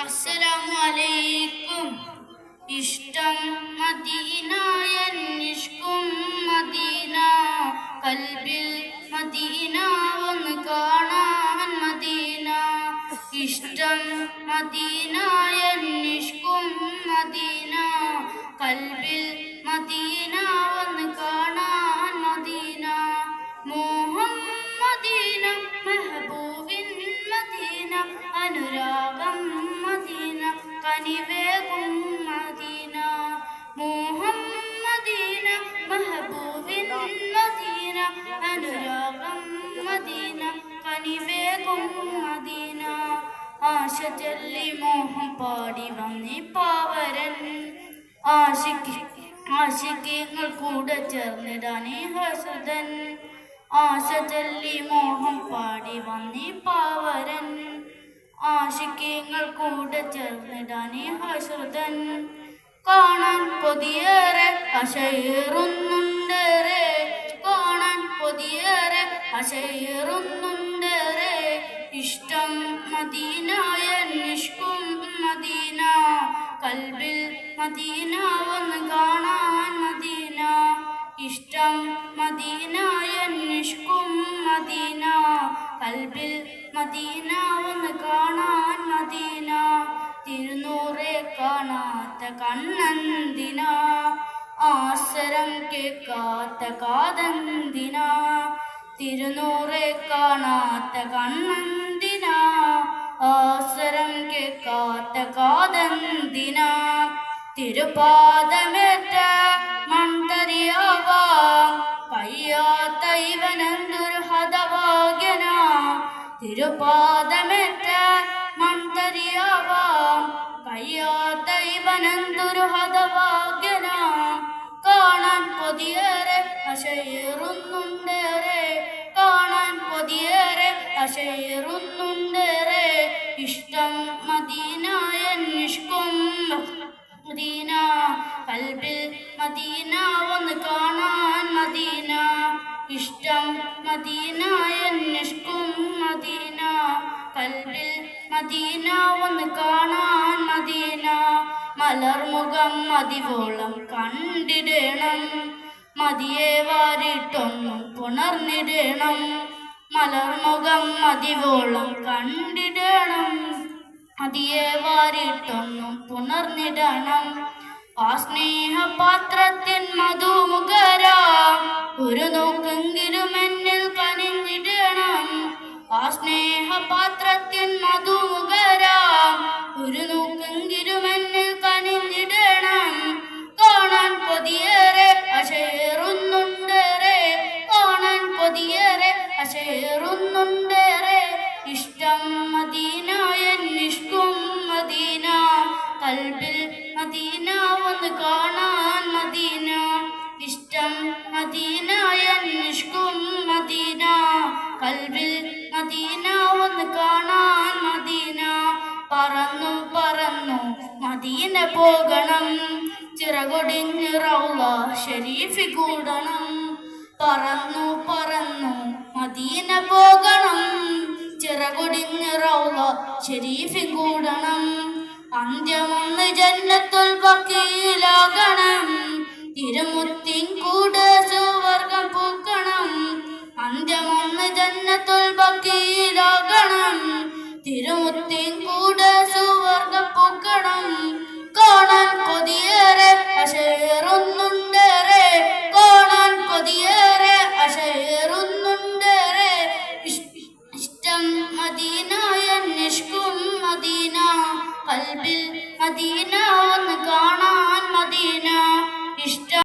അസ്സലാമലൈക്കും. ഇഷ്ടം മദീന നിഷ്കും മദീന. കൽബിൽ മദീന ഒന്ന് കാണാൻ മദീന. ഇഷ്ടം മദീന നിഷ്കും മദീന. കൽബിൽ കനിവേകും മദീന. മോഹം മദീന മെഹബൂബിൻ മദീന. മദീന. കനിവേകും മദീന. ആശ മോഹം പാടി വന്നി പാവരൻ. ആശിക്ക് ആശിക്കങ്ങൾ കൂടെ ചേർന്നിടാനേ ഹസുതൻ ആശ മോഹം പാടി വന്നി പാവരൻ. ആശിക്കങ്ങൾ കൂടെ ചേർന്നിടാനേ ഹസുദൻ കാണാൻ കൊതിയേറെ അശയേറുന്നുണ്ടേറെ കാണാൻ കൊതിയേറെ അശയേറുന്നുണ്ടേറെ ഇഷ്ടം മദീനായ നിഷ്കും മദീന. കൽബിൽ മദീന ഒന്ന് കാണാൻ മദീന. ഇഷ്ടം മദീനായ നിഷ്കും മദീന. കൽബിൽ മദീന ഒന്ന് കാണാൻ മദീന. തിരുനൂറെ കാണാത്ത കണ്ണന്തിന. ആശ്വരം കേൾക്കാത്ത കാതന്തിന. തിരുനൂറെ കാണാത്ത കണ്ണന്തിന. ആശ്വരം കേൾക്കാത്ത കാതന്തിന. തിരുപാദമേറ്റ തിരുപാദമേറ്റ മണ്ടരിയാവാം കയ്യാത്ത ഇവനെന്തൊരു ഹതഭാഗ്യന. കാണാൻ പൊതിയേറെ അശയേറുന്നുണ്ടേറെ. കാണാൻ പൊതിയേറെ അശയേറുന്നുണ്ടേറെ. ഇഷ്ടം മദീനായ നിഷ്കും മദീന കൽബിൽ മദീന ഒന്ന് കാണാൻ മദീന. ഇഷ്ടം മദീനായ നിഷ്കും മദീന. മദീന ഒന്ന് കാണാൻ മദീന. മലർമുഖം മതിവോളം കണ്ടിടണം. മതിയെ വാരിട്ടൊന്നും പുണർന്നിടണം. മലർമുഖം മതിവോളം കണ്ടിടണം. മതിയെ വാരിട്ടൊന്നും പുണർന്നിടണം. ആ സ്നേഹപാത്രത്തിൻ കൽബിൽ മദീന ഒന്ന് കാണാൻ മദീന. ഇഷ്ടം മദീന എന്നിഷ്കും മദീന. കൽബിൽ മദീന ഒന്ന് കാണാൻ മദീന. പറന്നു പറന്നു മദീന പോകണം. ചിറകൊടിഞ്ഞ് റൗള ഷരീഫി കൂടണം. പറന്നു പറന്നു മദീന പോകണം. ചിറകൊടിഞ്ഞ് റൗള ഷരീഫി കൂടണം. അന്ത്യമൊന്ന് ജന്നത്തുൽ